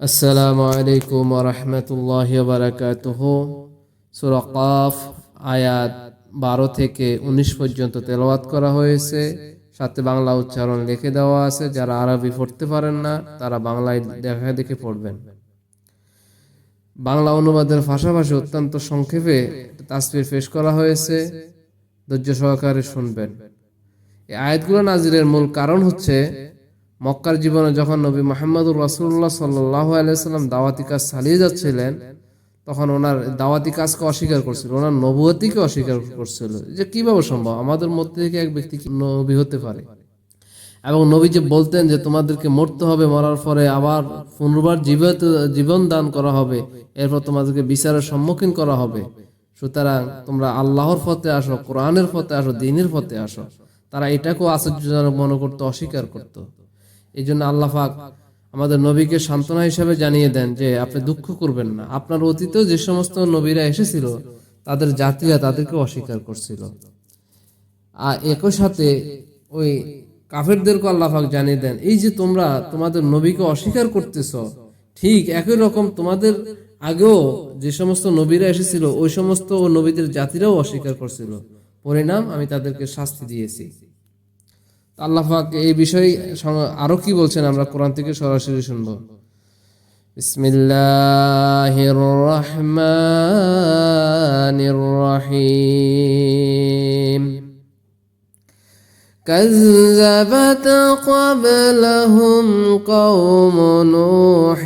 আসসালামু আলাইকুম রহমতুল্লাহ বারাকাতুহ। সুরা কাফ, আয়াত বারো থেকে উনিশ পর্যন্ত তেলাওয়াত করা হয়েছে। সাথে বাংলা উচ্চারণ লিখে দেওয়া আছে। যারা আরবি পড়তে পারেন না, তারা বাংলায় দেখা দেখে পড়বেন। বাংলা অনুবাদের পাশাপাশি অত্যন্ত সংক্ষেপে তাসবির পেশ করা হয়েছে। ধৈর্য সহকারে শুনবেন। এই আয়াতগুলো নাজিরের মূল কারণ হচ্ছে মক্কার জীবনে যখন নবী মোহাম্মদুর রাসুল্লাহ সাল্লাহ আলাইসাল্লাম দাওয়াতি কাজ চালিয়ে যাচ্ছিলেন, তখন ওনার দাওয়াতি কাজকে অস্বীকার করছিল, ওনার নবুয়তিকে অস্বীকার করছিল যে কীভাবে সম্ভব? আমাদের মধ্যে থেকে এক ব্যক্তি নবী হতে পারে? এবং নবী যে বলতেন যে তোমাদেরকে মরতে হবে, মরার পরে আবার পুনর্বার জীবিত, জীবন দান করা হবে, এরপর তোমাদেরকে বিচারের সম্মুখীন করা হবে। সুতরাং তোমরা আল্লাহর পথে আসো, কোরআনের পথে আসো, দিনের পথে আসো। তারা এটাকেও আশ্চর্যজনক মনে করতো, অস্বীকার করতো। এই জন্য আল্লাহ পাক আমাদের নবীকে সান্ত্বনা হিসাবে জানিয়ে দেন যে আপনি দুঃখ করবেন না। আপনার অতীতেও যে সমস্ত নবীরা এসেছিল, তাদের জাতিরা তাদেরকে অস্বীকার করছিল। আর একই সাথে ওই কাফেরদেরকে আল্লাহ পাক জানিয়ে দেন, এই যে তোমরা তোমাদের নবীকে অস্বীকার করতেছ, ঠিক একই রকম তোমাদের আগেও যে সমস্ত নবীরা এসেছিল, ওই সমস্ত নবীদের জাতিরাও অস্বীকার করছিল। পরিণাম আমি তাদেরকে শাস্তি দিয়েছি। আল্লাহ পাক এই বিষয়ে আরো কি বলছেন আমরা কোরআন থেকে সরাসরি শুনব বিসমিল্লাহির রহমানির রহিম كذبت قبلهم قوم نوح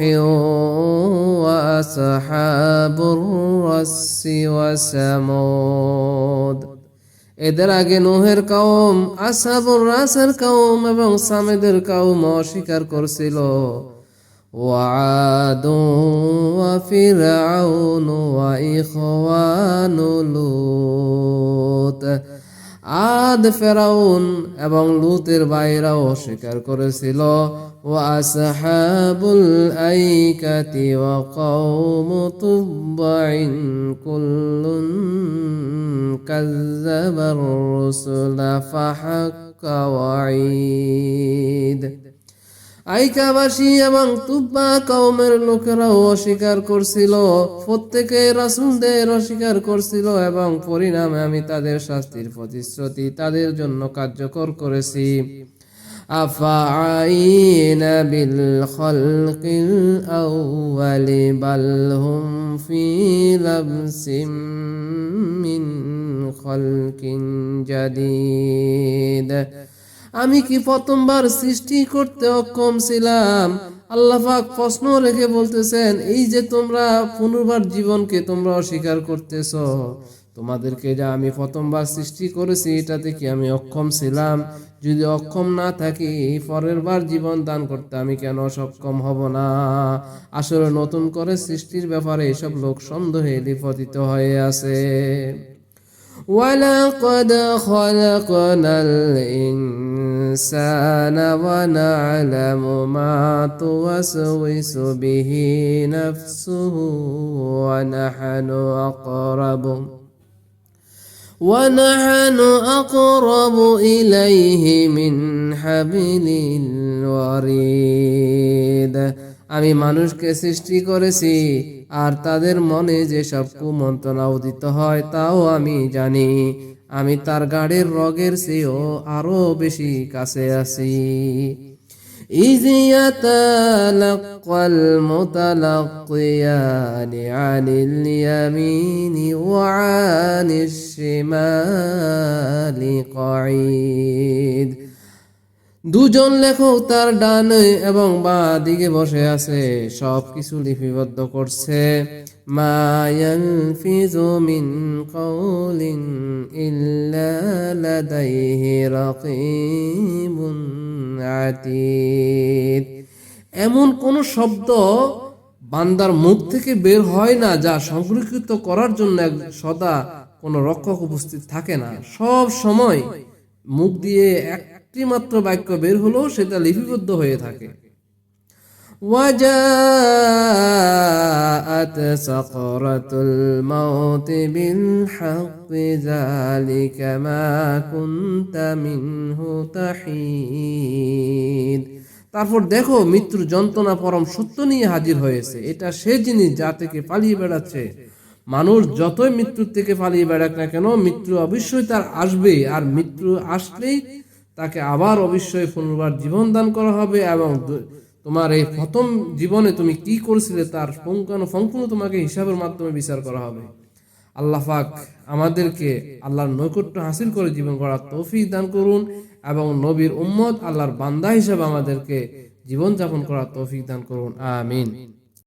وأصحاب الرس وثمود এদের আগে নোহের কাউম আসাবুর রাসের কাউম এবং সামেদের কাউম অস্বীকার করছিল। ওয়াদ ফিরাউন লুত। আদ, ফেরাউন এবং লুতের ভাইরাও স্বীকার করেছিল, ও আসহাবুল আইকাতি ওয়া কওম তুব্বাইন কুল্লুন কাযযাবার রুসুলা ফাহাক্কা ওয়াঈদ। আইকাবাসী এবং তুব্বা কৌমের লোকেরাও অস্বীকার করছিল প্রত্যেকে রাসুলদের অস্বীকার করছিল এবং পরিণামে আমি তাদের শাস্তির প্রতিশ্রুতি তাদের জন্য কার্যকর করেছি أفعينا بالخلق الأول بل هم في لبس من خلق جديد আমি কি প্রথমবার সৃষ্টি করতে অক্ষম ছিলাম আল্লাহ পাক প্রশ্ন রেখে বলতেছেন এই যে তোমরা পুনর্বার জীবনকে তোমরা অস্বীকার করতেছ তোমাদেরকে যা আমি প্রথমবার সৃষ্টি করেছি এটাতে কি আমি অক্ষম ছিলাম যদি অক্ষম না থাকি পরের বার জীবন দান করতে আমি কেন সক্ষম হব না আসলে নতুন করে সৃষ্টির ব্যাপারে এসব লোক সন্দেহে লিপতিত হয়ে আছে ولقد خلقنا الإنسان ونعلم ما توسوس به نفسه ونحن أقرب ونحن أقرب إليه من حبل الوريد আমি মানুষকে সৃষ্টি করেছি আর তাদের মনে যে সব কুমন্ত্রণা উদিত হয় তাও আমি জানি আমি তার গাড়ির রগের চেয়েও আরো বেশি কাছে আছি إذ يتلقى المتلقيان عن اليمين وعن الشمال قعيد দুজন লেখক তার ডানে এবং বা দিকে বসে আছে সব কিছু লিপিবদ্ধ করছে মায়ালফিজু মিন কওলিন ইল্লা লাদাইহি রাকিবুন আতীদ এমন কোন শব্দ বান্দার মুখ থেকে বের হয় না যা সংরক্ষিত করার জন্য সদা কোনো রক্ষক উপস্থিত থাকে না। সব সময় মুখ দিয়ে একটি মাত্র বাক্য বের হলেও সেটা লিপিবদ্ধ হয়ে থাকে। وجاءت سقرة الموت بالحق ذلك ما كنت منه تحيد তারপর দেখো মৃত্যুর যন্ত্রণা পরম সত্য নিয়ে হাজির হয়েছে এটা সে জিনিস যা থেকে পালিয়ে বেড়াচ্ছে মানুষ যতই মৃত্যুর থেকে পালিয়ে বেড়াক না কেন মৃত্যু অবশ্যই তার আসবে আর মৃত্যু আসলেই তাকে আবার অবশ্যই পুনর্বার জীবন দান করা হবে এবং দু- তোমার এই প্রথম জীবনে তুমি কি করেছিলে তার সম্পূর্ণ তোমাকে হিসাবের মাধ্যমে বিচার করা হবে। আল্লাহ পাক আমাদেরকে আল্লাহর নৈকট্য হাসিল করে জীবন করার তৌফিক দান করুন এবং নবীর উম্মত আল্লাহর বান্দা হিসাবে আমাদেরকে জীবন যাপন করার তৌফিক দান করুন। আমিন।